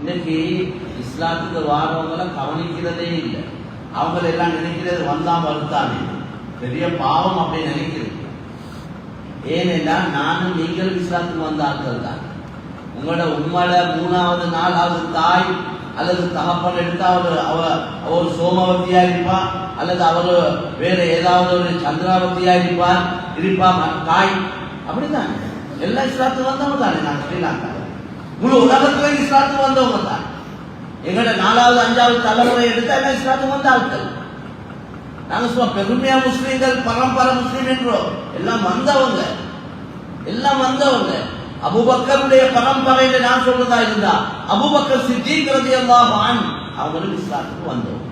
இன்னைக்கு இஸ்லாத்துக்கு வாரவங்கள கவனிக்கிறதே இல்லை. அவங்கள எல்லாம் நினைக்கிறது வந்தா வருத்தானே பெரிய பாவம் அப்படி நினைக்கிறது. ஏனென்றால் நானும் நீங்களும் இஸ்லாத்துக்கு வந்த ஆட்கள் தான். உங்களோட உண்மையில மூணாவது நாலாவது தாய் அல்லது தகப்பன் எடுத்தா அவர் அவ அவர் சோமவர்த்தியா இருப்பா அல்லது அவர் வேற ஏதாவது ஒரு சந்திராவர்த்தியா இருப்பார் இருப்பா தாய். அப்படிதான் எல்லா இஸ்லாத்துக்கு வந்தவங்க தானே நான் ஸ்ரீலங்கா. முழு உலகத்துல இஸ்லாத்துக்கு வந்தவங்க தான். எங்கட நாலாவது அஞ்சாவது தலைமுறை எடுத்தா எல்லாம் இஸ்லாத்துக்கு வந்த ஆட்கள்? நாங்க சும்மா பெருமையா முஸ்லீம்கள் பரம்பரை முஸ்லீம் என்றோம். எல்லாம் வந்தவங்க. எல்லாம் வந்தவங்க. அபுபக்கருடைய பரம்பரையில நான் சொல்றதா இருந்தா அபுபக்கர் சித்திக் ரலியல்லாஹு அன்ஹு அவங்களும் இஸ்லாத்துக்கு வந்தோம்.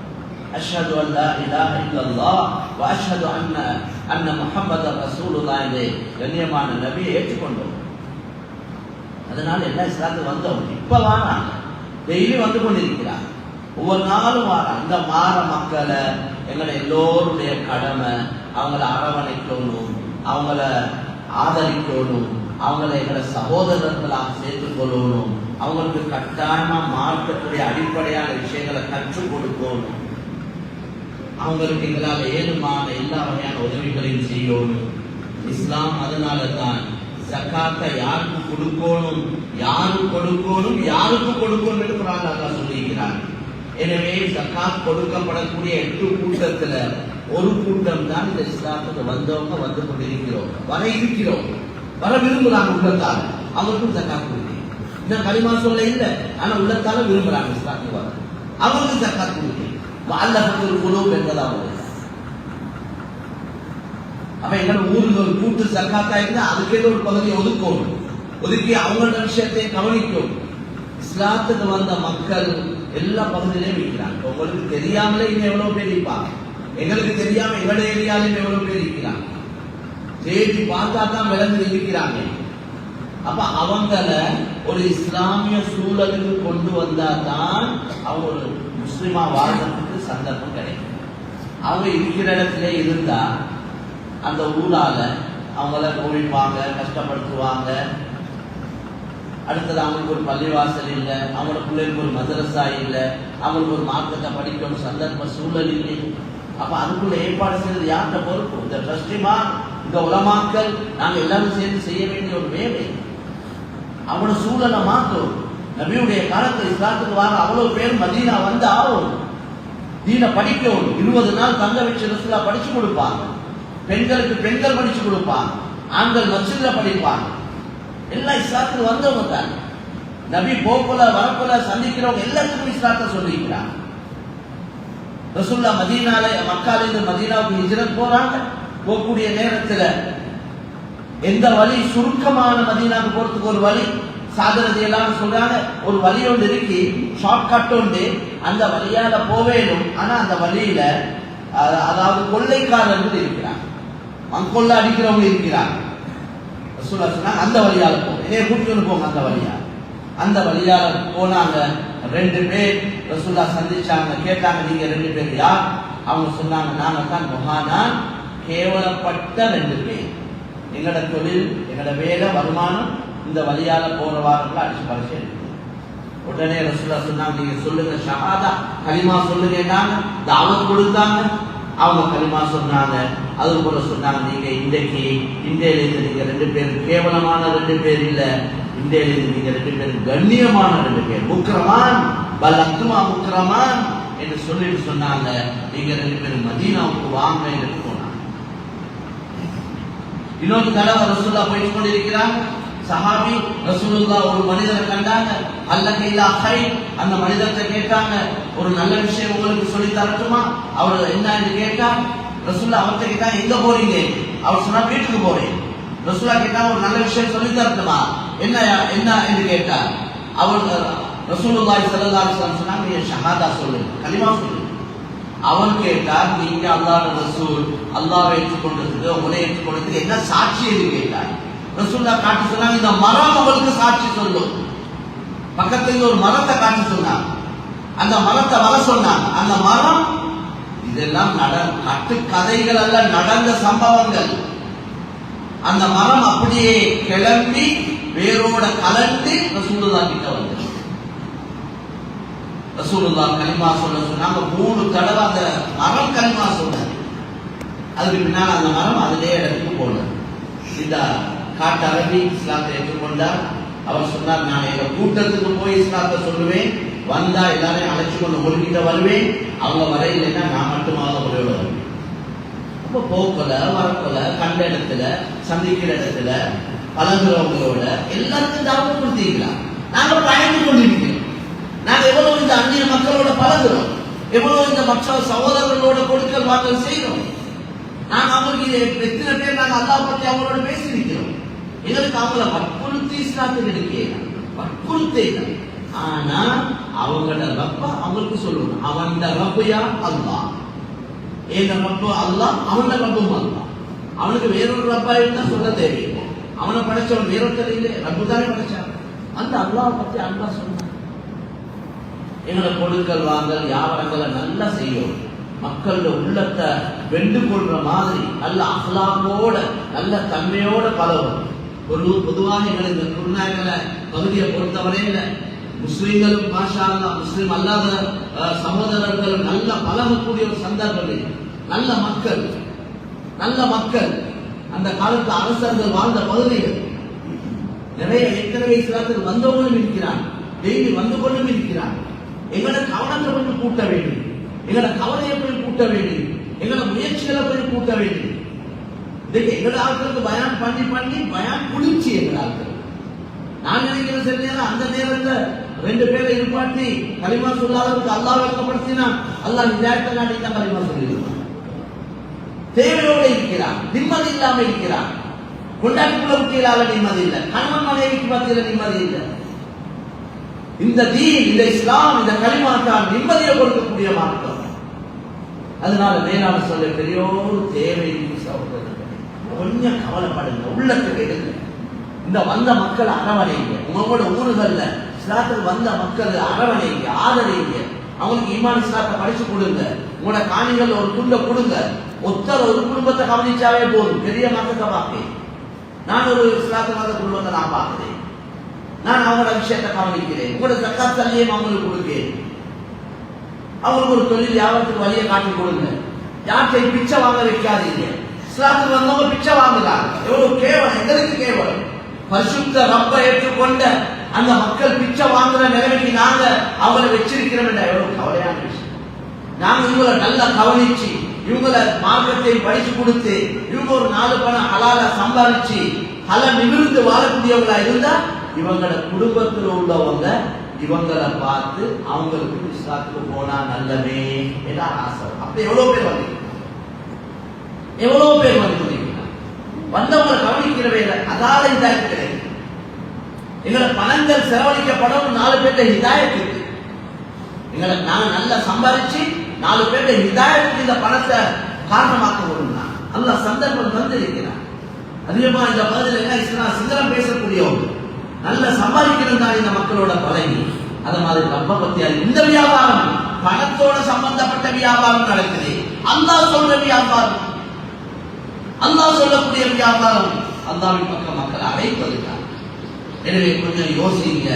அஷ்ஹது அல்லா இலாஹ இல்லல்லாஹ் வ அஷ்ஹது அன்ன அன்ன முஹம்மது ரசூலுல்லாஹ் என்று கண்ணியமான நபியை ஏற்றுக்கொண்டோம். அதனால எல்லாம் இஸ்லாத்துக்கு வந்தவங்க இப்ப வாராங்க டெய்லி வந்து கொண்டிருக்கிறார். ஒவ்வொரு நாளும் வாரா இந்த மாற மக்களை எங்களை எல்லோருடைய கடமை அவங்கள அரவணைக்கணும் அவங்கள ஆதரிக்கணும் அவங்கள எங்களை சகோதரர்களாக சேர்த்து கொள்ளணும் அவங்களுக்கு கட்டாயமா மார்க்கத்துடைய அடிப்படையான விஷயங்களை கற்றுக் கொடுக்கணும். அவங்களுக்கு எங்களால் ஏதுமான எல்லா வகையான உதவிகளையும் செய்யணும். இஸ்லாம் அதனால தான் ஜக்காத்தை யாருக்கு கொடுக்கணும்? யாருக்கு கொடுக்கணும்? யாருக்கு கொடுக்கணும் என்று குரான் சொல்லியிருக்கிறார் எனவே ஜக்காத் கொடுக்கப்படக்கூடிய எட்டு கூட்டத்துல ஒரு கூட்டம் தான் இந்த இஸ்லாத்துக்கு வந்தவங்க வந்து கொண்டிருக்கிறோம். வர இருக்கிறோம். வர விரும்புகிறாங்க உள்ளத்தால் அவருக்கும் ஜக்காத் கொடுக்கிறேன் இன்னும் களிமா சொல்ல இல்லை. ஆனா உள்ளத்தால விரும்புறாங்க இஸ்லாத்துக்கு வர. அவருக்கும் ஜக்காத் கொடுக்கிறேன் அல்லப்பட்ட ஒரு குழு என்பதா அவங்க அப்ப எங்களோட ஊருக்கு ஒரு கூட்டு சர்க்காத்தா இருந்தா அதுக்கேற்ற ஒரு பகுதியை ஒதுக்கணும் ஒதுக்கி அவங்களோட விஷயத்தை கவனிக்கும். இஸ்லாத்துக்கு வந்த மக்கள் எல்லா பகுதியிலையும் இருக்கிறாங்க. உங்களுக்கு தெரியாமலே இங்க எவ்வளவு பேர் இருப்பாங்க. எங்களுக்கு தெரியாம எங்களோட ஏரியாலையும் எவ்வளவு பேர் இருக்கிறாங்க. தேடி பார்த்தா தான் விளங்கி இருக்கிறாங்க. அப்ப அவங்கள ஒரு இஸ்லாமிய சூழலுக்கு கொண்டு வந்தா தான் அவங்க ஒரு முஸ்லிமா வாழ்றதுக்கு சந்தர்ப்பம் கிடைக்கும். அவங்க இருக்கிற இடத்துல இருந்தா அந்த ஊரால அவங்கள கோவிப்பாங்க கஷ்டப்படுத்துவாங்க. அடுத்தது அவங்களுக்கு ஒரு பள்ளிவாசல் இல்லை அவங்களோட பிள்ளைகளுக்கு ஒரு மதரசா இல்லை அவங்களுக்கு ஒரு மார்க்கத்தை படிக்கணும் சந்தர்ப்ப சூழல் இல்லை. அப்ப அதுக்குள்ள ஏற்பாடு செய்யறது யார்கிட்ட பொறுப்பு? இந்த ட்ரஸ்டிமா இந்த உலமாக்கல் நாங்கள் எல்லாரும் சேர்ந்து செய்ய வேண்டிய ஒரு வேலை. அவனோட சூழலை மாற்றும் நபியுடைய காலத்தில் இஸ்லாத்துக்கு வர அவ்வளவு பேர் மதீனா வந்து ஆகும் தீன படிக்கணும். இருபது நாள் தங்க வச்சு ரசூலா படிச்சு கொடுப்பாங்க. பெண்களுக்கு பெண்கள் படிச்சு கொடுப்பாங்க ஆண்கள் மசிதில படிப்பாங்க எல்லாம் இஸ்லாத்துக்கு வந்தவங்க தான். நபி போக்குல வரப்புல சந்திக்கிறவங்க எல்லாத்துக்கும் இஸ்லாத்தை சொல்லிக்கிறாங்க ரசூல்லா மதீனால மக்கால இருந்து மதீனாவுக்கு ஹிஜ்ரத் போறாங்க. போகக்கூடிய நேரத்தில் எந்த வழி? சுருக்கமான மதீனாவுக்கு போறதுக்கு ஒரு வழி. சாதனத்தை எல்லாம் சொல்றாங்க. ஒரு வழி ஒன்று இருக்கு. ஷார்ட்கட் ஒன்று அந்த வழியால போவேணும் ஆனா அந்த வழியில அதாவது கொள்ளைக்காரர்கள் இருக்கிறாங்க. மங்கொள்ள அடிக்கிறவங்க இருக்கிறாங்க. ரசூலா சொன்னாங்க அந்த வழியால போ என்னைய கூட்டிட்டு போங்க அந்த வழியா. அந்த வழியால போனாங்க. ரெண்டு பேர் ரசூல்லா சந்திச்சாங்க கேட்டாங்க நீங்க ரெண்டு பேர் யார்? அவங்க சொன்னாங்க நாங்க தான் மொஹானான் கேவலப்பட்ட ரெண்டு பேர். எங்களோட தொழில் எங்களோட வேலை வருமானம் இந்த வழியால போற வாரங்களை அடிச்சு பரிசு எடுக்குது. உடனே ரசூல்லா சொன்னாங்க நீங்க சொல்லுங்க ஷஹாதா கலிமா சொல்லுங்கன்னாங்க தாவத் கொடுத்தாங்க. அவங்க கலிமா சொன்னாங்க. அது போல சொன்னாங்க நீங்க இன்றைக்கு இந்தியிலிருந்து நீங்க ரெண்டு பேர் கேவலமான ரெண்டு பேர் இல்ல. இந்தியிலிருந்து நீங்க ரெண்டு பேர் கண்ணியமான ரெண்டு பேர். முக்கிரமான் பலத்துமா அக்துமா முக்கிரமான் என்று சொல்லிட்டு சொன்னாங்க. நீங்க ரெண்டு பேரும் மதீனாவுக்கு வாங்க என்று போனாங்க. இன்னொரு தடவை ரசூல்லா போயிட்டு கொண்டிருக்கிறாங்க. சஹாபி ரசூலுல்லா ஒரு மனிதரை கண்டாங்க. அல்லது கைலா ஹை அந்த மனிதர்கிட்ட கேட்டாங்க ஒரு நல்ல விஷயம் உங்களுக்கு சொல்லி தரட்டுமா? அவர் என்ன என்று ரசூல்லா அவர்கிட்ட கேட்டா எங்க போறீங்க? அவர் சொன்னா வீட்டுக்கு போறேன். ரசூலா கேட்டா ஒரு நல்ல விஷயம் சொல்லி தரட்டுமா? என்ன என்ன? என்று கேட்டார். அவர் ரசூலுல்லாய் சல்லா அலைஹி சொன்னாங்க நீ ஷஹாதா சொல்லு கலிமா சொல்லு. அவன் கேட்டார் நீங்க அல்லாஹ் ரசூல் அல்லாஹ் ஏற்றுக்கொண்டதுக்கு உங்களை ஏற்றுக்கொண்டதுக்கு என்ன சாட்சி? என்று கேட்டார். ரசூல்லா காட்டி சொன்னாங்க. இந்த மரம் உங்களுக்கு சாட்சி சொல்லும். பக்கத்துல ஒரு மரத்தை காட்டி சொன்னாங்க. அந்த மரத்தை வர சொன்னாங்க. அந்த மரம் இதெல்லாம் நட கட்டு கதைகள் அல்ல நடந்த சம்பவங்கள். அந்த மரம் அப்படியே கிளம்பி வேரோட கலந்து ரசூலுல்லா கிட்ட வந்து ரசூலுல்லா கலிமா சொல்ல சொன்னாங்க. மூணு தடவை அந்த மரம் கலிமா சொன்னது அதுக்கு பின்னால் அந்த மரம் அதிலே இடத்துக்கு போனது. இந்த காட்டு இஸ்லாத்தை ஏற்றுக்கொண்டார். அவர் சொன்னார் நான் எங்க கூட்டத்துக்கு போய் இஸ்லாத்தை சொல்லுவேன். வந்தா எல்லாரையும் அழைச்சு கொண்டு ஒழுங்கிட்ட வருவேன். அவங்க வரையில்லைன்னா நான் மட்டுமாக ஒரே வருவேன். அப்போ போக்கல வரக்கொல கண்ட இடத்துல சந்திக்கிற இடத்துல பழகுறவங்களோட எல்லாருக்கும் தாவம் கொடுத்தீங்களா நாங்க பயந்து கொண்டிருக்கிறோம். நாங்க எவ்வளவு இந்த அந்நிய மக்களோட பழகுறோம். எவ்வளவு இந்த மற்ற சகோதரர்களோட கொடுக்கல் வாங்கல் செய்கிறோம் நாங்க அவங்களுக்கு இதை எத்தனை பேர் நாங்க அல்லா பத்தி அவங்களோட பேசியிருக்கிறோம். எங்களுக்கு அவங்கள வற்புறுத்தி இஸ்லாத்தில் எடுக்கலாம் வற்புறுத்தே. ஆனா அவங்கள ரப்ப அவங்களுக்கு சொல்லணும். அவன் ரப்பையா அல்லா எங்க ரப்ப? அல்லாஹ். அவன ரப்பும் அல்லா அவனுக்கு வேறொரு ரப்பா இருந்தா சொல்ல தேவையில்லை. அவனை படைச்சவன் வேறொருத்தர் இல்லை. ரப்பு தானே படைச்சான். அந்த அல்லாவை பத்தி அல்லா சொன்னான். எங்களை கொடுக்கல் வாங்கல் வியாபாரங்களை நல்லா செய்யும் மக்களோட உள்ளத்தை வெண்டு கொள்ற மாதிரி நல்ல அஹ்லாமோட நல்ல தன்மையோட பலவும் ஒரு பொதுவாக எங்களை இந்த குருநாயகல பகுதியை பொறுத்தவரையில இல்லை. முஸ்லீம்களும் பாஷா முஸ்லீம் அல்லாத சகோதரர்களும் நல்ல பழகக்கூடிய ஒரு சந்தர்ப்பம் நல்ல மக்கள். நல்ல மக்கள். அந்த காலத்து அரசர்கள் வாழ்ந்த பகுதிகள் நிறைய ஏற்கனவே இஸ்லாத்துக்கு வந்தவங்களும் இருக்கிறார். டெய்லி வந்து கொண்டும் இருக்கிறார். எங்களோட கவனத்தை கொஞ்சம் கூட்ட வேண்டும். எங்களோட கவலையை போய் கூட்ட வேண்டும். எங்களோட முயற்சிகளை போய் கூட்ட வேண்டும். இதுக்கு எங்களோட ஆட்களுக்கு பயான் பண்ணி பண்ணி பயான் குளிர்ச்சி எங்களோட ஆட்கள். நான் நினைக்கிற சில நேரம் அந்த நேரத்துல ரெண்டு பேரை இருப்பாட்டி களிமா சொல்லாதவருக்கு அல்லாஹ் விளக்கப்படுத்தினா அல்லாஹ் நிஜாயத்தை நாட்டி தான் களிமா சொல்லியிருக்கான் தேவையோடு இருக்கிறான் நிம்மதி இல்லாம இருக்கிறான். கொண்டாட்டுக்குள்ள குட்டிகளால நிம்மதி இல்லை. கணவன் மனைவிக்கு மத்தியில நிம்மதி இல்லை. இந்த தீன் இந்த இஸ்லாம் இந்த களிமா தான் நிம்மதியை கொடுக்கக்கூடிய மார்க்கம். அதனால மேலான சொல்ல பெரியோரு தேவை சகோதரர்கள் கொஞ்சம் கவலைப்படுங்க உள்ளத்துக்கு எடுங்க. இந்த வந்த மக்கள் அரவணைங்க. உங்களோட ஊர்கள்ல இஸ்லாத்துக்கு வந்த மக்கள் அரவணைங்க ஆதரிங்க அவங்களுக்கு ஈமான் இஸ்லாத்தை படிச்சு கொடுங்க. உங்களோட காணிகள் ஒரு துண்டை கொடுங்க. ஒத்தர் ஒரு குடும்பத்தை கவனிச்சாவே போதும். பெரிய மக்கத்தை பார்ப்பேன். நான் ஒரு இஸ்லாத்தை மத குடும்பத்தை நான் பார்க்கிறேன். நான் அவங்களோட விஷயத்தை கவனிக்கிறேன். உங்களோட ஜக்காத் தள்ளியும் அவங்களுக்கு கொடுக்கிறேன் அவங்களுக்கு ஒரு தொழில் வியாபாரத்துக்கு வழியை காட்டி கொடுங்க. யார்கிட்ட பிச்சை வாங்க வைக்காதீங்க. இஸ்லாத்துக்கு வந்தவங்க பிச்சை வாங்குறாங்க எவ்வளவு கேவலம் எங்களுக்கு கேவலம். பரிசுத்த ரப்ப ஏற்றுக்கொண்ட அந்த மக்கள் பிச்சை வாங்குற நிலைமைக்கு நாங்க அவங்களை வச்சிருக்கிறோம் எவ்வளவு கவலையான விஷயம். நாங்க இவங்களை நல்லா கவனிச்சு இவங்களை மார்க்கத்தை படிச்சு கொடுத்து இவங்க ஒரு நாலு பணம் அலால சம்பாதிச்சு பல நிமிர்ந்து வாழக்கூடியவங்களா இருந்தா இவங்களோட குடும்பத்தில் உள்ளவங்க இவங்களை பார்த்து அவங்களுக்கு இஸ்லாத்துக்கு போனா நல்லமே என்ன ஆசை. அப்ப எவ்வளவு பேர் வந்து எவ்வளவு பேர் வந்து வந்தவங்களை கவனிக்கிறவே இல்லை. அதால இதாக கிடைக்கும் எங்களை பணங்கள் செலவழிக்கப்படும் நாலு பேர்ட்ட ஹிதாயத்து இருக்கு. எங்களை நாங்க நல்லா சம்பாதிச்சு நாலு பேர்ட்ட ஹிதாயத்துக்கு இந்த பணத்தை காரணமாக்க விரும்பினான் நல்ல சந்தர்ப்பம் தந்திருக்கிறான். அதிகமா இந்த பகுதியில் என்ன இஸ்லாம் சிங்களம் பேசக்கூடியவங்க நல்ல சம்பாதிக்கணும் தான் இந்த மக்களோட பழகி. அதை மாதிரி ரொம்ப பத்தி இந்த வியாபாரம் பணத்தோட சம்பந்தப்பட்ட வியாபாரம் நடக்குது. அல்லாஹ் சொல்ற வியாபாரம். அல்லாஹ் சொல்லக்கூடிய வியாபாரம் அல்லாவின் பக்கம் மக்கள் அழைப்பதுதான் எனவே கொஞ்சம் யோசிங்க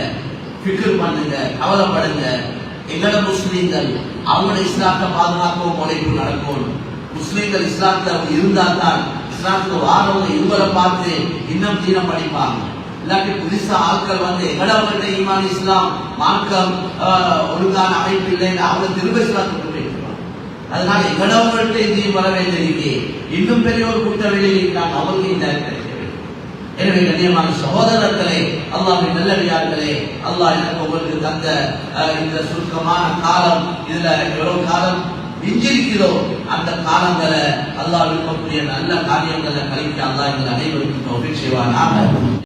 ஃபிக்ர் பண்ணுங்க கவலைப்படுங்க. எங்களோட முஸ்லீம்கள் அவங்களோட இஸ்லாத்தை பாதுகாக்கவும் உழைப்பு நடக்கும். முஸ்லீம்கள் இஸ்லாத்துல இருந்தா தான் இஸ்லாத்துக்கு வாரவங்க இவங்களை பார்த்து இன்னும் தீனம் படிப்பாங்க இல்லாட்டி புதுசா ஆட்கள் வந்து எங்களவங்கள்ட்ட ஈமான் இஸ்லாம் மார்க்கம் ஆஹ், ஒழுங்கான அமைப்பு இல்லைன்னு அவங்க திரும்ப இஸ்லாத்துக்கு அதனால இவ்வளவுகளுக்கு இதையும் வர இன்னும் பெரிய ஒரு குற்றவெளியில் வெளியில் இருக்கிறாங்க இந்த எனவே கண்ணியமான சகோதரர்களே அல்லாவின் நல்லடியார்களே அல்லாஹ் எனக்கு உங்களுக்கு தந்த அஹ், இந்த சுருக்கமான காலம் இதுல எவ்வளவு காலம் மிஞ்சிருக்கிறதோ அந்த காலங்களை அல்லாஹ் விரும்பக்கூடிய நல்ல காரியங்களை கழிக்க அல்லாஹ் எங்கள் அனைவருக்கும் செய்வானாக.